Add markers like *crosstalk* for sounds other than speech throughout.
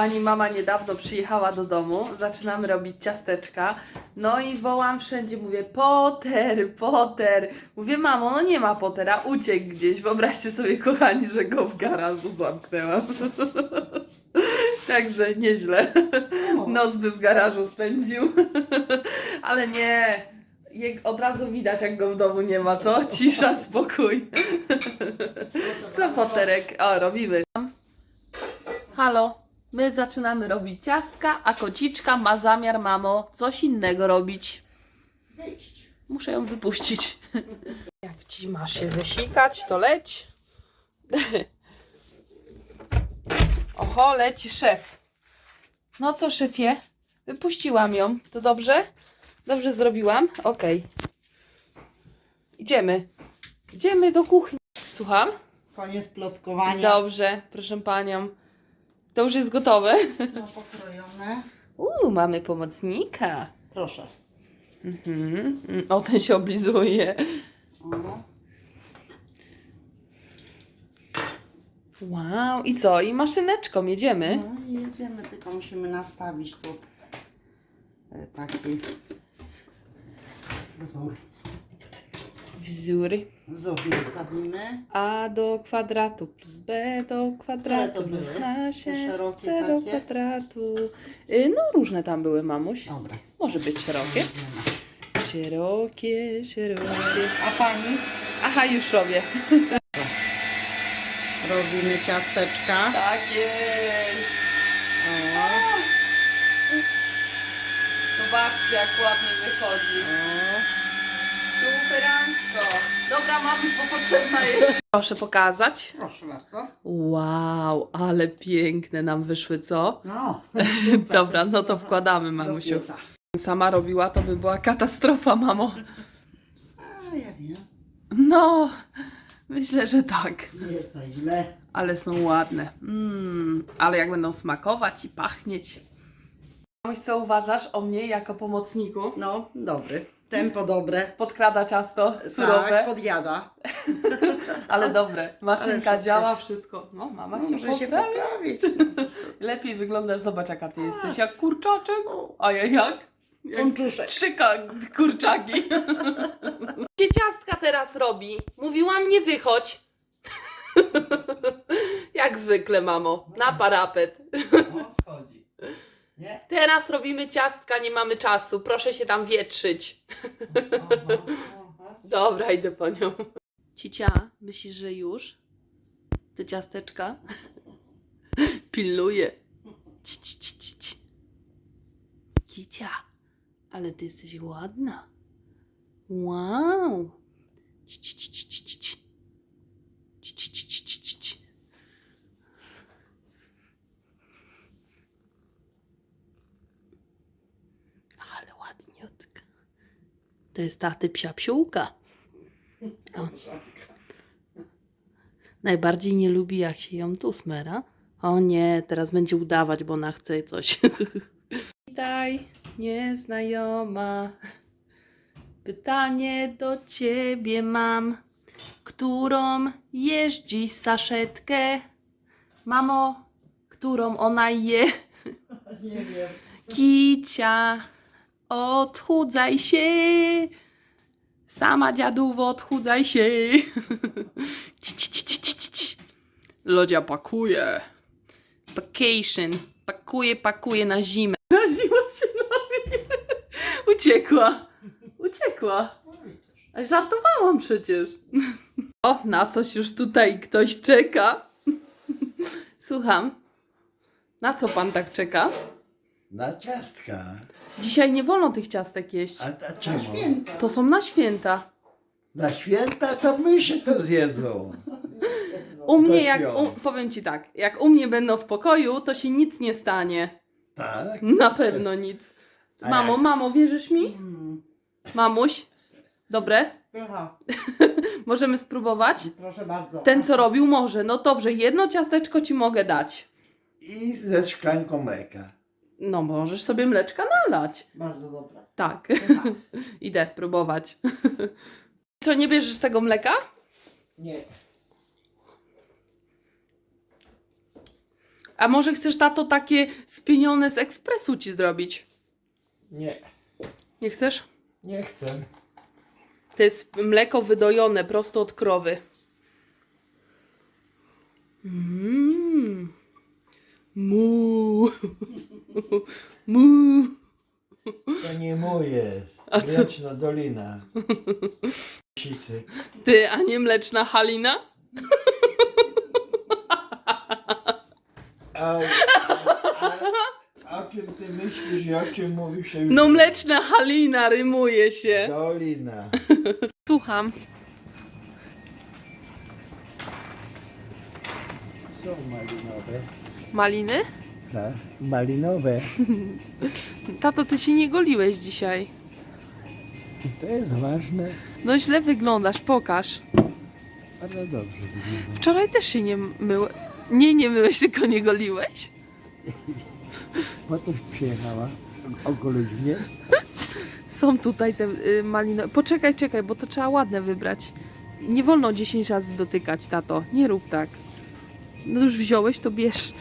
Kochani, mama niedawno przyjechała do domu, zaczynamy robić ciasteczka, no i wołam wszędzie, mówię Potter, Potter. Mówię, mamo, no nie ma Pottera, uciekł gdzieś. Wyobraźcie sobie, kochani, że go w garażu zamknęłam. *laughs* Także nieźle. Noc by w garażu spędził. *laughs* Ale nie, je- od razu widać, jak go w domu nie ma, co? Cisza, spokój. *laughs* Co Potterek? O, robimy. Halo, my zaczynamy robić ciastka, a kociczka ma zamiar, mamo, coś innego robić. Wyjść. Muszę ją wypuścić. *laughs* Jak ci masz się zesikać, to leć. *laughs* Oho, leci szef. No co, szefie? Wypuściłam ją. To dobrze? Dobrze zrobiłam? Okej. Idziemy. Idziemy do kuchni. Słucham? Koniec plotkowania. Dobrze, proszę panią. To już jest gotowe. No, pokrojone. Uuu, mamy pomocnika. Proszę. Mhm. Mm, O, ten się oblizuje. O, Wow, i co? I maszyneczką jedziemy? no i jedziemy, tylko musimy nastawić tu e, taki wzór. Wzór Wzór. A do kwadratu plus B do kwadratu Które to były? równa się Te szerokie C do takie? kwadratu. Y, No różne tam były, mamuś. Dobra. Może być szerokie. Szerokie, szerokie. A pani? Aha, już robię. *laughs* Robimy ciasteczka. Tak jest. O, Zobaczcie, jak ładnie wychodzi. o. Superanko. Dobra, mam, bo potrzebna jest. Proszę pokazać. Proszę bardzo. Wow, ale piękne nam wyszły, co? No. *laughs* Dobra, no to wkładamy, Do mamusiu. pieca. Sama robiła, to by była katastrofa, mamo. A ja wiem. No, myślę, że tak. Nie jest to źle. Ale są ładne. Mm, ale jak będą smakować i pachnieć. Mamuś, co uważasz o mnie jako pomocniku? No, dobry. Tempo dobre. Podkrada ciasto surowe, Tak, podjada. *laughs* ale dobre. Maszynka Ale działa, wszystko. No, mama No, się może się poprawić. *laughs* Lepiej wyglądasz, zobacz jaka ty jesteś. Jak kurczaczek. A ja jak? jak trzy kurczaki. *laughs* Się ciastka teraz robi. Mówiłam, nie wychodź. jak zwykle, mamo. Na parapet. No, schodzi. Nie? Teraz robimy ciastka, nie mamy czasu. Proszę się tam wietrzyć. Aha, aha. Dobra, idę po nią. Cicia, myślisz, że już? Te ciasteczka? Pilnuję. Ci, ci, ci, ci, ci. Kicia, ale ty jesteś ładna. Wow. Ci, ci, ci, ci, ci, ci, ci. Ci, ci, ci, ci, ci, ci, ci. Ale ładniutka. To jest taty psia psiółka. O. Najbardziej nie lubi, jak się ją tu smera. O nie, teraz będzie udawać, bo ona chce coś. *laughs* Witaj, nieznajoma. Pytanie do ciebie mam. Którą jeździ saszetkę? Mamo, którą ona je? *laughs* Nie wiem. Kicia, odchudzaj się. Sama dziadówo, odchudzaj się. *laughs* Ci, ci, ci, ci, ci, ci, ci. Lodzia pakuje. Vacation. Pakuje, pakuje na zimę. *laughs* Zraziła się na mnie. Uciekła. Uciekła. A Żartowałam przecież. *laughs* O, na coś już tutaj ktoś czeka. Słucham. Na co pan tak czeka? Na ciastka. Dzisiaj nie wolno tych ciastek jeść. A, a Na czemu? święta. To są na święta. Na święta to myszy to zjedzą. U mnie jak, świąt. u, powiem ci tak, jak u mnie będą w pokoju, to się nic nie stanie. Tak? Na pewno nic. A Mamo, jak? mamo, wierzysz mi? Mm. Mamuś, dobre? Pycha. *laughs* Możemy spróbować? Proszę bardzo. Ten co robił może. No dobrze, jedno ciasteczko ci mogę dać. I ze szklanką mleka. No możesz sobie mleczka nalać. Bardzo dobre. Tak, Pycha. *laughs* idę próbować. *laughs* Co, nie bierzesz tego mleka? Nie. A może chcesz tato takie spienione z ekspresu ci zrobić? Nie, Nie chcesz? nie chcę. To jest mleko wydojone prosto od krowy. Mmm. Mu. *laughs* Mu. To nie moje. A co? Mleczna dolina. Sicy. Ty, a nie mleczna Halina? A, a, a o czym ty myślisz i o czym mówisz? to już No mleczna Halina rymuje się. Dolina. Słucham. Są malinowe. Maliny? Tak, malinowe. Tato, ty się nie goliłeś dzisiaj. To jest ważne. No źle wyglądasz, pokaż. Bardzo dobrze wygląda. Wczoraj też się nie myłeś. Nie, nie myłeś, tylko nie goliłeś. Po coś przyjechała? Ogolić mnie? Są tutaj te y, maliny. Poczekaj, czekaj, bo to trzeba ładne wybrać. Nie wolno 10 razy dotykać, tato. Nie rób tak. No już wziąłeś, to bierz.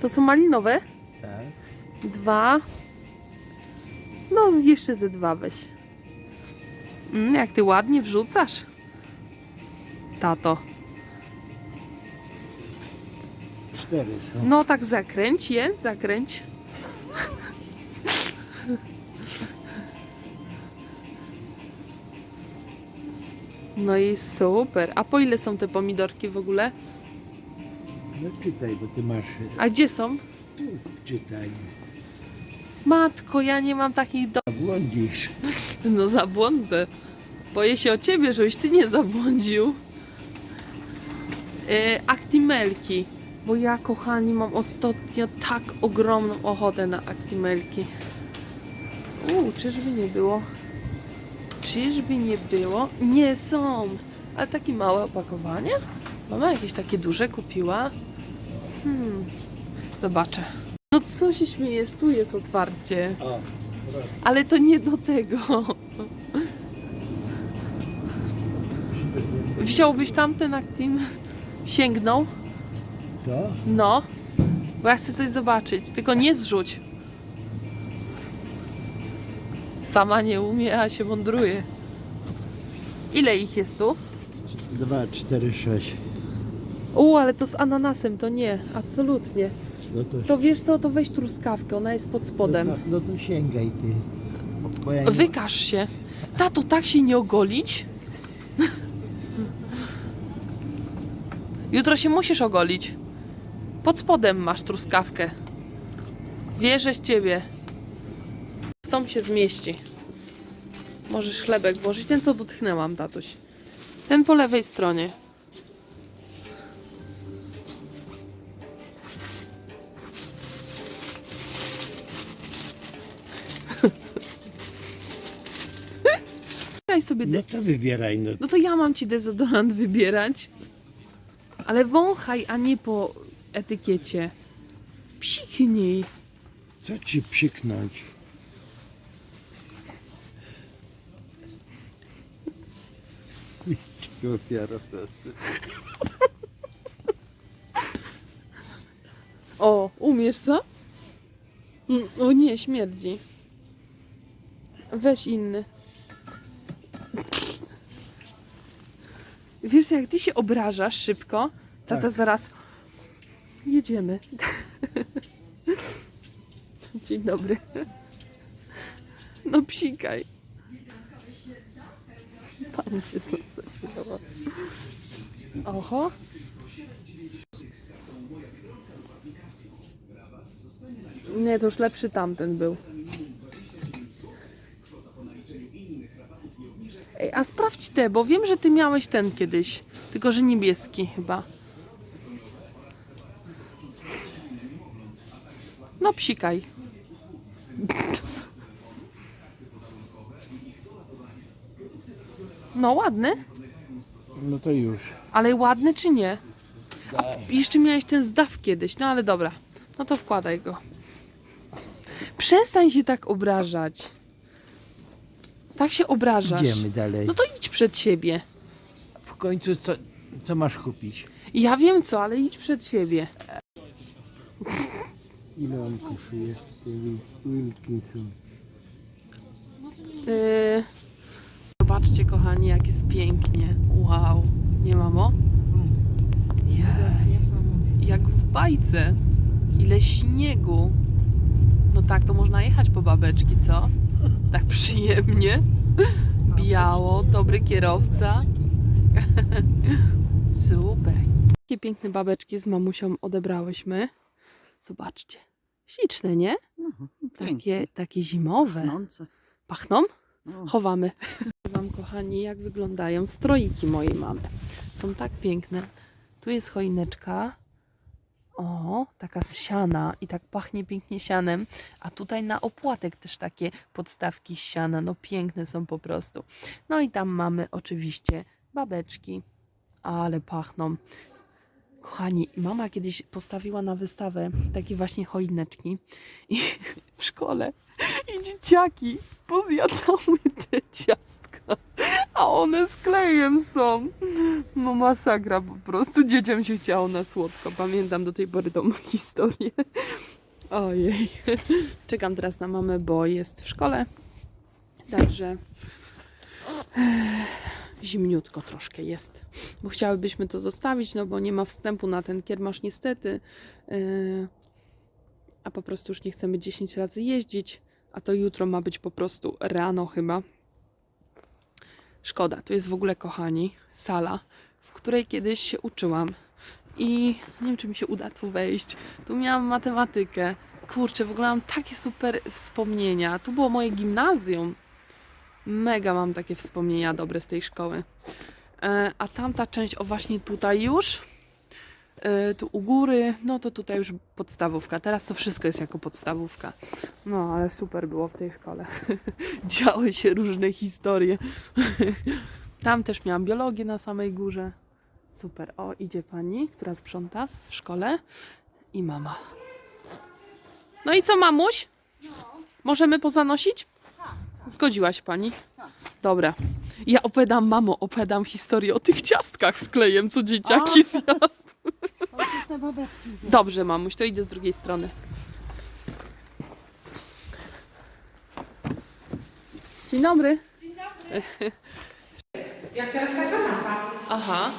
To są malinowe? Tak. Dwa. No, jeszcze ze dwa weź. Mm, jak ty ładnie wrzucasz. Tato. Cztery są. No tak zakręć je, zakręć. No i super. A po ile są te pomidorki w ogóle? No czytaj, bo ty masz... A gdzie są? Tu czytaj. Matko, ja nie mam takich do... Błądzisz. No zabłądzę. Boję się o ciebie, żebyś ty nie zabłądził. E, aktimelki. Bo ja, kochani, mam ostatnio tak ogromną ochotę na aktimelki. Uuu, czyżby nie było? Czyżby nie było? Nie są. Ale takie małe opakowanie? Mama jakieś takie duże kupiła? Hmm. Zobaczę. No co się śmiejesz? Tu jest otwarcie. O, Ale to nie do tego. Wziąłbyś tamten Actim? Sięgnął? to? No. Bo ja chcę coś zobaczyć. Tylko nie zrzuć. Sama nie umie, a się mądruje. Ile ich jest tu? Dwa, cztery, sześć. U, ale to z ananasem, to nie. Absolutnie. No to... To wiesz co, to weź truskawkę, ona jest pod spodem. No, no to sięgaj ty. Bo ja nie... Wykaż się. Tato, tak się nie ogolić? Jutro się musisz ogolić. Pod spodem masz truskawkę. Wierzę w ciebie. W tom się zmieści. Możesz chlebek włożyć. Ten, co dotknęłam, tatuś. Ten po lewej stronie. Daj sobie No co wybieraj, no. No to ja mam ci dezodorant wybierać. Ale wąchaj, a nie po etykiecie. Psiknij. Co ci przyknąć? Ofiara O, umiesz co? Mm, O nie, śmierdzi. Weź inny. Wiesz, jak ty się obrażasz szybko, tata Tak. zaraz. Jedziemy. *laughs* Dzień dobry. No psikaj. Pani się zasadziła. Oho. Nie, to już lepszy tamten był. Ej, a sprawdź te, bo wiem, że ty miałeś ten kiedyś. Tylko, że niebieski chyba. No psikaj. No ładny, No to już. ale ładny czy nie? A jeszcze miałeś ten zdaw kiedyś, no ale dobra. No to wkładaj go. Przestań się tak obrażać. Tak się obrażasz. Idziemy dalej. No to idź przed siebie. W końcu co, co masz kupić? Ja wiem co, ale idź przed siebie. *laughs* Ile on kosztuje? Te Wil- Wilkinson. Yy, zobaczcie, kochani, jak jest pięknie. Wow. Nie, mamo? Jej. Jak w bajce. Ile śniegu. No tak, to można jechać po babeczki, co? *laughs* Tak przyjemnie. Biało, dobry kierowca. *laughs* Super. Jakie piękne babeczki z mamusią odebrałyśmy. Zobaczcie. Śliczne, nie? No, Takie, takie zimowe. Pachnące. Pachną? No. Chowamy. *laughs* Wam, kochani, jak wyglądają stroiki mojej mamy. Są tak piękne. Tu jest choineczka. O, taka z siana i tak pachnie pięknie sianem. A tutaj na opłatek też takie podstawki z siana. No piękne są po prostu. No i tam mamy oczywiście babeczki, ale pachną. Kochani, mama kiedyś postawiła na wystawę takie właśnie choineczki i *laughs* w szkole i dzieciaki pozjadały te ciastka, a one z klejem są. No masakra po prostu. Dzieciom się chciało na słodko. Pamiętam do tej pory tą historię. Ojej. Czekam teraz na mamę, bo jest w szkole. Także zimniutko troszkę jest. Bo chciałybyśmy to zostawić, no bo nie ma wstępu na ten kiermasz niestety. Yy, a po prostu już nie chcemy 10 razy jeździć, a to jutro ma być po prostu rano chyba. Szkoda, tu jest w ogóle, kochani, sala, w której kiedyś się uczyłam i nie wiem, czy mi się uda tu wejść. Tu miałam matematykę. Kurczę, w ogóle mam takie super wspomnienia. Tu było moje gimnazjum. Mega mam takie wspomnienia dobre z tej szkoły. E, a tamta część, o właśnie tutaj już, tu u góry, no to tutaj już podstawówka. Teraz to wszystko jest jako podstawówka. No, ale super było w tej szkole. *laughs* Działy się różne historie. *laughs* Tam też miałam biologię na samej górze. Super. O, idzie pani, która sprząta w szkole i mama. No i co, mamuś? Możemy pozanosić? Zgodziła się pani? Dobra. Ja opowiadam, mamo, opowiadam historię o tych ciastkach z klejem, co dzieciaki zjadły. Dobrze, mamuś, to idę z drugiej strony. Dzień dobry. *laughs* Jak teraz taka mapa. Aha.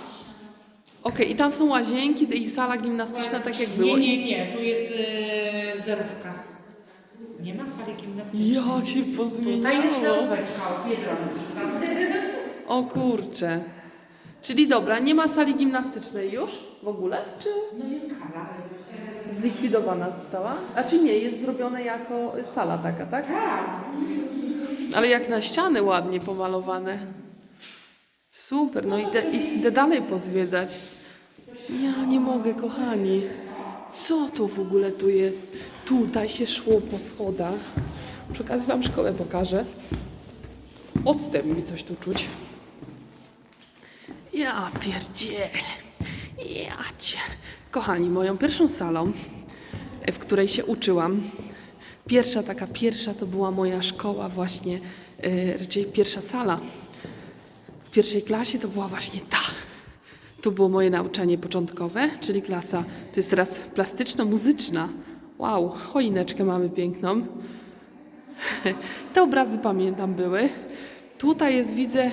Okej, i tam są łazienki i sala gimnastyczna, tak jak było. Nie, nie, nie, tu jest e, zerówka. Nie ma sali gimnastycznej. Jak się Tutaj jest pozmieniało. zeróweczka od Biedronki. O kurczę. Czyli dobra, nie ma sali gimnastycznej już w ogóle? Czy No jest hala. zlikwidowana została? A czy nie, jest zrobione jako sala taka, tak? Tak. Ale jak na ściany ładnie pomalowane. Super, no idę, idę dalej pozwiedzać. Ja nie mogę, kochani. Co to w ogóle tu jest? Tutaj się szło po schodach. Przy okazji wam szkołę pokażę. Odstęp mi coś tu czuć. Ja pierdzielę. Ja cię. Kochani, moją pierwszą salą, w której się uczyłam, pierwsza taka pierwsza to była moja szkoła właśnie, e, raczej pierwsza sala. W pierwszej klasie to była właśnie ta. Tu było moje nauczanie początkowe, czyli klasa, to jest teraz plastyczno-muzyczna. Wow, choineczkę mamy piękną. *laughs* Te obrazy pamiętam były. Tutaj jest, widzę,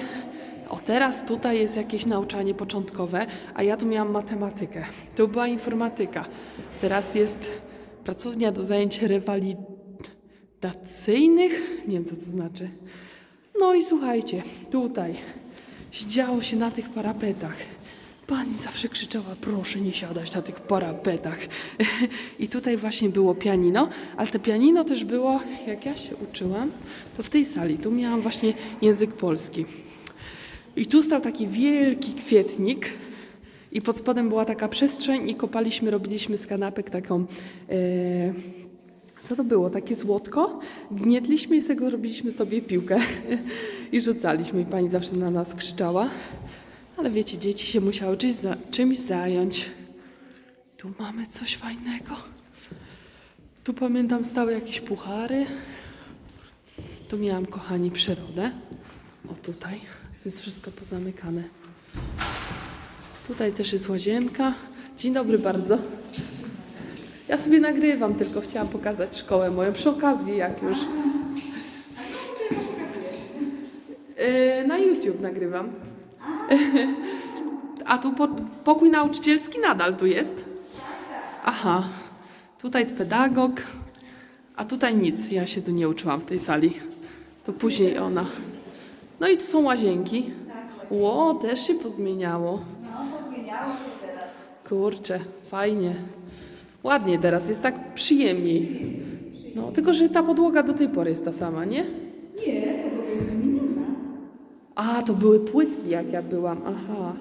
o teraz tutaj jest jakieś nauczanie początkowe, a ja tu miałam matematykę. To była informatyka. Teraz jest pracownia do zajęć rewalidacyjnych. Nie wiem, co to znaczy. No i słuchajcie, tutaj siedziało się na tych parapetach. Pani zawsze krzyczała, proszę nie siadać na tych parapetach. *laughs* I tutaj właśnie było pianino, ale to pianino też było, jak ja się uczyłam, to w tej sali, tu miałam właśnie język polski. I tu stał taki wielki kwietnik i pod spodem była taka przestrzeń i kopaliśmy, robiliśmy z kanapek taką... E, co to było? Takie złotko? Gnietliśmy i z tego robiliśmy sobie piłkę *laughs* i rzucaliśmy. I pani zawsze na nas krzyczała. Ale wiecie, dzieci się musiały czymś, za, czymś zająć. Tu mamy coś fajnego. Tu pamiętam stały jakieś puchary. Tu miałam, kochani, przyrodę. O tutaj. To jest wszystko pozamykane. Tutaj też jest łazienka. Dzień dobry bardzo. Ja sobie nagrywam, tylko chciałam pokazać szkołę moją przy okazji, jak już. Yy, na YouTube nagrywam. A tu po, pokój nauczycielski nadal tu jest. Aha, tutaj pedagog, a tutaj nic. Ja się tu nie uczyłam w tej sali. To później ona. No i tu są łazienki. Ło, też się pozmieniało. Kurczę, fajnie. Ładnie teraz, jest tak przyjemniej. No, tylko że ta podłoga do tej pory jest ta sama, nie? Nie, podłoga jest wymieniona. A, to były płytki, jak ja byłam. Aha.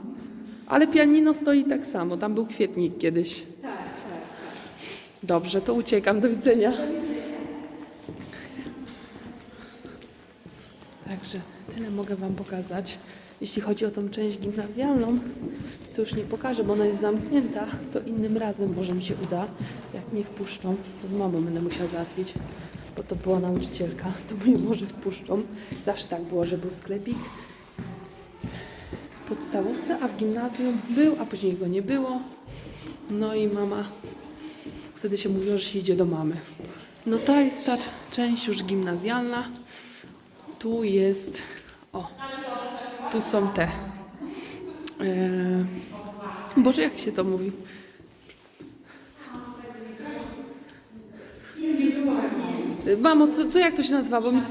Ale pianino stoi tak samo. Tam był kwietnik kiedyś. Tak, tak. Dobrze, to uciekam. Do widzenia. Także tyle mogę Wam pokazać. Jeśli chodzi o tą część gimnazjalną, to już nie pokażę, bo ona jest zamknięta. To innym razem może mi się uda. Jak mnie wpuszczą, to z mamą będę musiała załatwić, bo to była nauczycielka. *laughs* To mnie może wpuszczą. Zawsze tak było, że był sklepik w podstawówce, a w gimnazjum był, a później go nie było. No i mama Wtedy się mówiło, że się idzie do mamy. No ta jest ta część już gimnazjalna. Tu jest. O, tu są te. E, Boże, jak się to mówi? Mamo, co, co jak to się nazywa? Bo mi.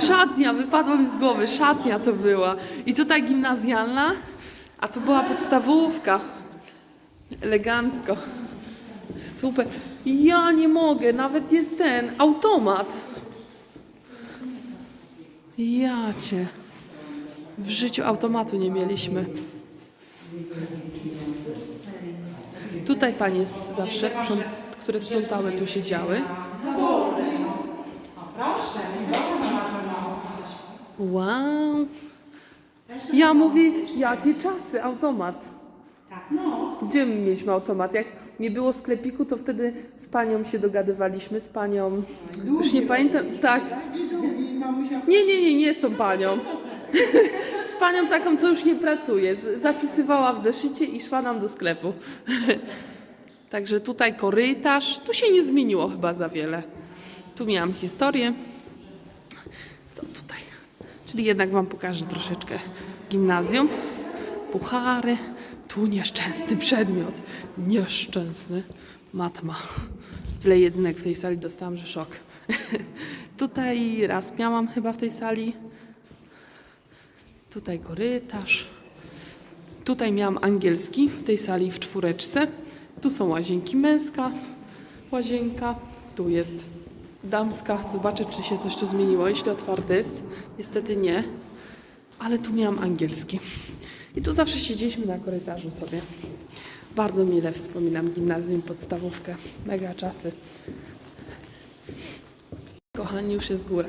Szatnia, wypadła mi z głowy. Szatnia to była. I tutaj gimnazjalna, a tu była podstawówka. Elegancko. Super. Ja nie mogę, nawet jest ten automat. Ja cię. W życiu automatu nie mieliśmy. Tutaj panie zawsze, sprząt- które sprzątały, tu siedziały. Proszę, Wow. Ja mówię, jakie czasy, automat. Gdzie my mieliśmy automat? Jak nie było sklepiku, to wtedy z panią się dogadywaliśmy, z panią. Już nie pamiętam. Tak. Nie, nie, nie, nie tą panią. *laughs* Z panią taką, co już nie pracuje. Zapisywała w zeszycie i szła nam do sklepu. *laughs* Także tutaj korytarz. Tu się nie zmieniło chyba za wiele. Tu miałam historię. Co tutaj? Czyli jednak Wam pokażę troszeczkę gimnazjum. Puchary. Tu nieszczęsny przedmiot. Nieszczęsny. Matma. Tyle jedynek w tej sali dostałam, że szok. *laughs* Tutaj raz miałam chyba w tej sali. Tutaj korytarz. Tutaj miałam angielski w tej sali w czwóreczce. Tu są łazienki męska, łazienka. Tu jest damska. Zobaczę, czy się coś tu zmieniło, jeśli otwarte jest. Niestety nie. Ale tu miałam angielski. I tu zawsze siedzieliśmy na korytarzu sobie. Bardzo mile wspominam gimnazjum, podstawówkę. Mega czasy. Kochani, już jest góra.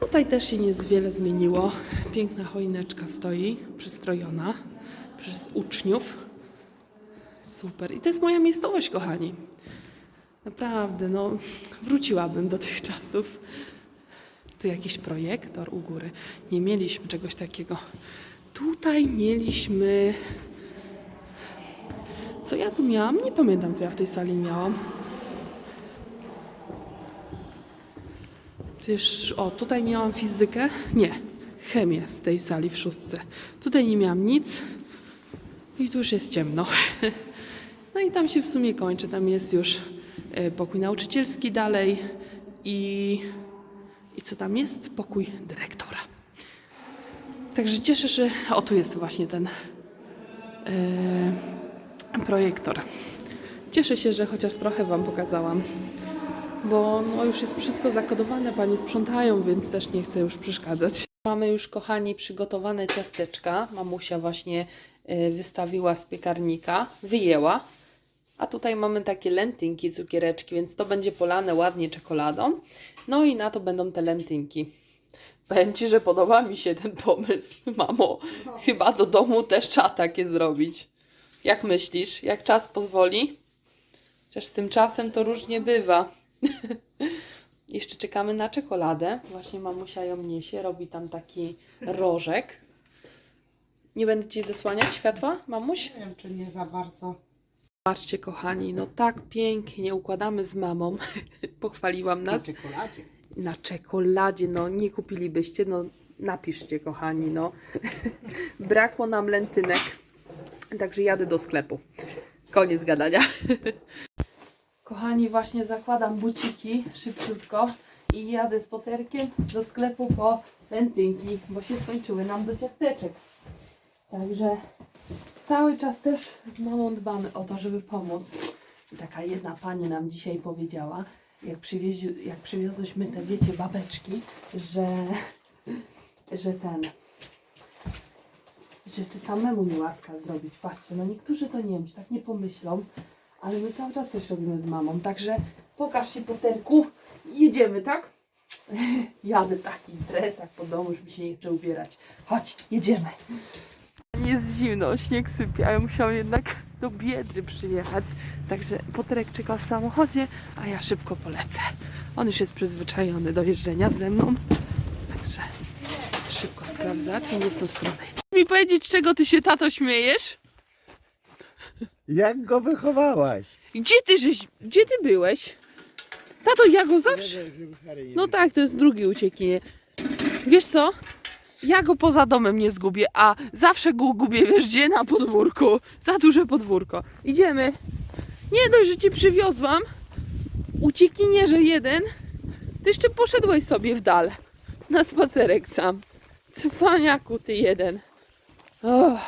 Tutaj też się nie wiele zmieniło. Piękna choineczka stoi, przystrojona przez uczniów. Super. I to jest moja miejscowość, kochani. Naprawdę, no, wróciłabym do tych czasów. Tu jakiś projektor u góry. Nie mieliśmy czegoś takiego. Tutaj mieliśmy. Co ja tu miałam? Nie pamiętam, co ja w tej sali miałam. Już, o, tutaj miałam fizykę. Nie, chemię w tej sali w szóstce. Tutaj nie miałam nic. I tu już jest ciemno. *laughs* No i tam się w sumie kończy. Tam jest już e, pokój nauczycielski dalej i, i co tam jest? Pokój dyrektora. Także cieszę się, o tu jest właśnie ten e, projektor. Cieszę się, że chociaż trochę Wam pokazałam, bo no, już jest wszystko zakodowane, Panie sprzątają, więc też nie chcę już przeszkadzać. Mamy już, kochani, przygotowane ciasteczka. Mamusia właśnie y, wystawiła z piekarnika, wyjęła. A tutaj mamy takie lentynki, cukiereczki, więc to będzie polane ładnie czekoladą. No i na to będą te lentynki. Powiem Ci, że podoba mi się ten pomysł, *laughs* mamo. Chyba do domu też trzeba takie zrobić. Jak myślisz? Jak czas pozwoli? Chociaż z tym czasem to różnie bywa. *laughs* Jeszcze czekamy na czekoladę. Właśnie mamusia ją niesie, robi tam taki rożek. Nie będę Ci zasłaniać światła, mamuś? Nie wiem, czy nie za bardzo. Patrzcie, kochani, no tak pięknie układamy z mamą. *laughs* Pochwaliłam Na nas. czekoladzie. Na czekoladzie, no nie kupilibyście, no napiszcie, kochani, no. *laughs* Brakło nam lentynek, także jadę do sklepu. Koniec gadania. Kochani, właśnie zakładam buciki szybciutko i jadę z poterkiem do sklepu po lentynki, bo się skończyły nam do ciasteczek. Także cały czas też z mamą dbamy o to, żeby pomóc. I taka jedna pani nam dzisiaj powiedziała, jak, przywiezi, jak przywiozłyśmy te, wiecie, babeczki, że, że ten, że czy samemu nie łaska zrobić. Patrzcie, no niektórzy to nie wiem, tak nie pomyślą, ale my cały czas coś robimy z mamą. Także pokaż się poterku, jedziemy, tak? *laughs* Jadę w takich dresach po domu, już mi się nie chce ubierać. Chodź, jedziemy. Jest zimno, śnieg sypie, a ja musiałam jednak do Biedry przyjechać. Także Poterek czeka w samochodzie, a ja szybko polecę. On już jest przyzwyczajony do jeżdżenia ze mną. Także szybko sprawdzać, nie w tą stronę. Mi powiedzieć, czego ty się, tato, śmiejesz? Jak go wychowałaś? Gdzie ty żeś, gdzie ty byłeś? Tato, ja go zawsze... No tak, to jest drugi ucieknie. Wiesz co? Ja go poza domem nie zgubię, a zawsze go gubię, wiesz gdzie? Na podwórku. Za duże podwórko. Idziemy. Nie dość, że ci przywiozłam. Uciekinierze jeden. Ty jeszcze poszedłeś sobie w dal. Na spacerek sam. Cwaniaku ty jeden. Oh.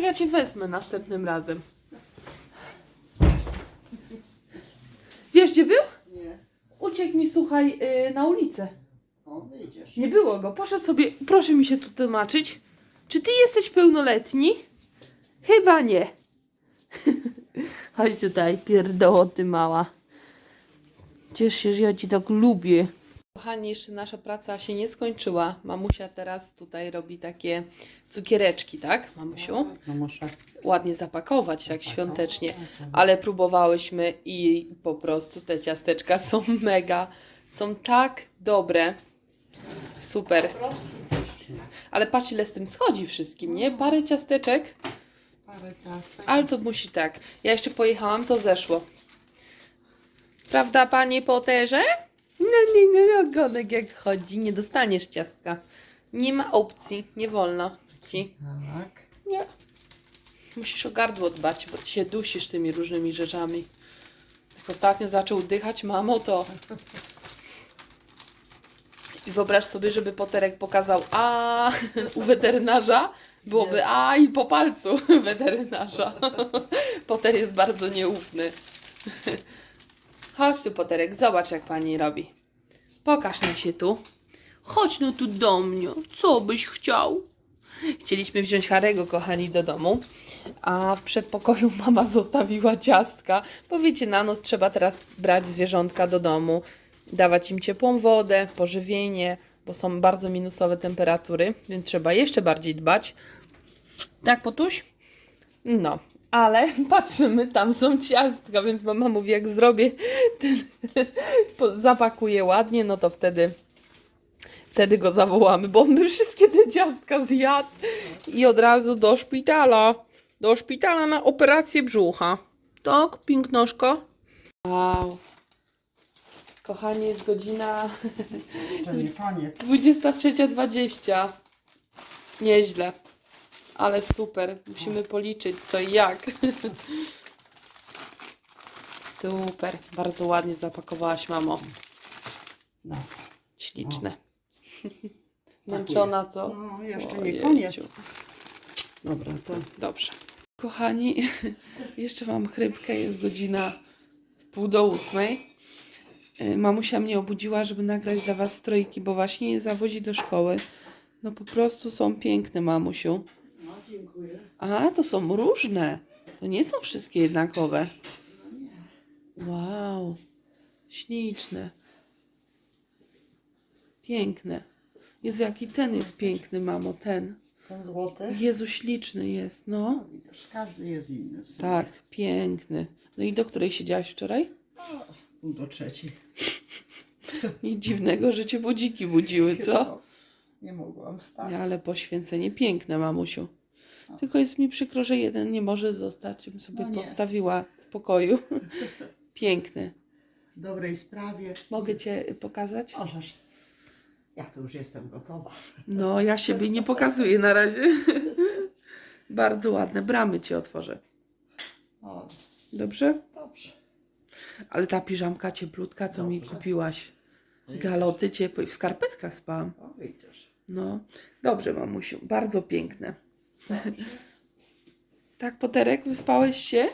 Ja cię wezmę następnym razem. Wiesz gdzie był? Nie. Uciekł mi, słuchaj, yy, na ulicę. O, wyjdziesz. Nie było go. Poszedł sobie. Proszę mi się tu tłumaczyć. Czy ty jesteś pełnoletni? Chyba nie. *laughs* Chodź tutaj, pierdołoty mała. Ciesz się, że ja ci tak lubię. Kochani, jeszcze nasza praca się nie skończyła. Mamusia teraz tutaj robi takie cukiereczki, tak, mamusiu? No muszę. Ładnie zapakować, tak świątecznie. Ale próbowałyśmy i po prostu te ciasteczka *laughs* są mega. Są tak dobre. Super. Ale patrz ile z tym schodzi wszystkim, nie? Parę ciasteczek, Parę ciastek. ale to musi tak. Ja jeszcze pojechałam, to zeszło. Prawda, panie Poterze? No, nie, no, ogonek jak chodzi, nie dostaniesz ciastka. Nie ma opcji, nie wolno ci. Tak. Nie. Musisz o gardło dbać, bo ty się dusisz tymi różnymi rzeczami. Jak ostatnio zaczął dychać mamo, to... I wyobraź sobie, żeby Poterek pokazał a u weterynarza, byłoby a i po palcu weterynarza. Poter jest bardzo nieufny. Chodź tu, Poterek, zobacz jak pani robi. Pokaż nam się tu. Chodź no tu do mnie, co byś chciał? Chcieliśmy wziąć Harego, kochani, do domu, a w przedpokoju *laughs* mama zostawiła ciastka. Bo wiecie, na noc trzeba teraz brać zwierzątka do domu, dawać im ciepłą wodę, pożywienie, bo są bardzo minusowe temperatury, więc trzeba jeszcze bardziej dbać. Tak, Potuś? No, ale *laughs* patrzymy, tam są ciastka, więc mama mówi, jak zrobię, ten, *laughs* zapakuję ładnie, no to wtedy Wtedy go zawołamy, bo on by wszystkie te ciastka zjadł i od razu do szpitala. Do szpitala na operację brzucha. Tak, pięknoszko. Wow. Kochani, jest godzina To nie koniec. 23.20. Nieźle. Ale super. Musimy policzyć co i jak. *laughs* Super. Bardzo ładnie zapakowałaś, mamo. No. Śliczne. Męczona, co? No, jeszcze nie Ojejciu. koniec. Dobra, to Dobrze. Kochani, *laughs* jeszcze mam chrypkę, jest godzina pół do ósmej. Y, Mamusia mnie obudziła, żeby nagrać dla Was strojki, bo właśnie je zawozi do szkoły. No po prostu są piękne, mamusiu. Dziękuję. A, to są różne. To nie są wszystkie jednakowe. Wow. Śliczne. Piękne. Jezu, jaki ten jest piękny, mamo, ten. Ten złoty? Jezu, śliczny jest, no. Widzisz, każdy jest inny w sumie. Tak, piękny. No i do której siedziałaś wczoraj? Pół do trzeciej. *laughs* Nic dziwnego, że cię budziki budziły, co? No, Nie mogłam wstać. Ale poświęcenie piękne, mamusiu. Tylko jest mi przykro, że jeden nie może zostać. Bym sobie No nie. postawiła w pokoju. *laughs* Piękne. W dobrej sprawie. Mogę Cię pokazać? Możesz. Ja to już jestem gotowa. No, ja siebie nie pokazuję na razie. *laughs* Bardzo ładne. Bramy Ci otworzę. O, Dobrze? dobrze. Ale ta piżamka cieplutka, co mi Dobrze. kupiłaś. Galoty ciepłe. W skarpetkach spałam. O, widzisz. No. Dobrze, mamusiu. Bardzo piękne. Tak, Poterek, wyspałeś się?